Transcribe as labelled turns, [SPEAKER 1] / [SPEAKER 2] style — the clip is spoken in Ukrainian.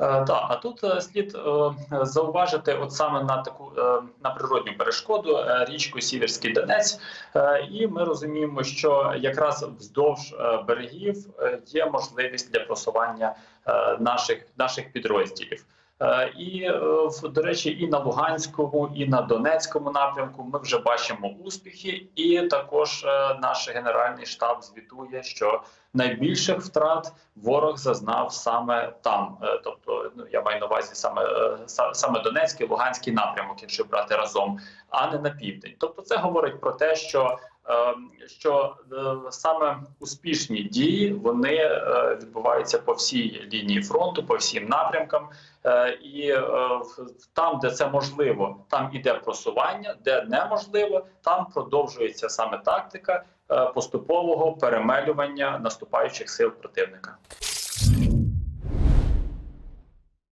[SPEAKER 1] Е, Так, а тут е, слід е, зауважити, от саме на таку на природню перешкоду річку Сіверський Донець, і ми розуміємо, що якраз вздовж берегів є можливість для просування наших наших підрозділів. Е, І е, до речі, і на Луганському, і на Донецькому напрямку ми вже бачимо успіхи, і також е, наш генеральний штаб звітує, що найбільших втрат ворог зазнав саме там. Тобто, ну я маю на увазі саме саме Донецький, Луганський напрямок, якщо брати разом, а не на південь. Тобто, це говорить про те, що що е, саме успішні дії вони е, відбуваються по всій лінії фронту, по всім напрямкам. Е, І там, де це можливо, там іде просування, де неможливо, там продовжується саме тактика поступового перемелювання наступаючих сил противника.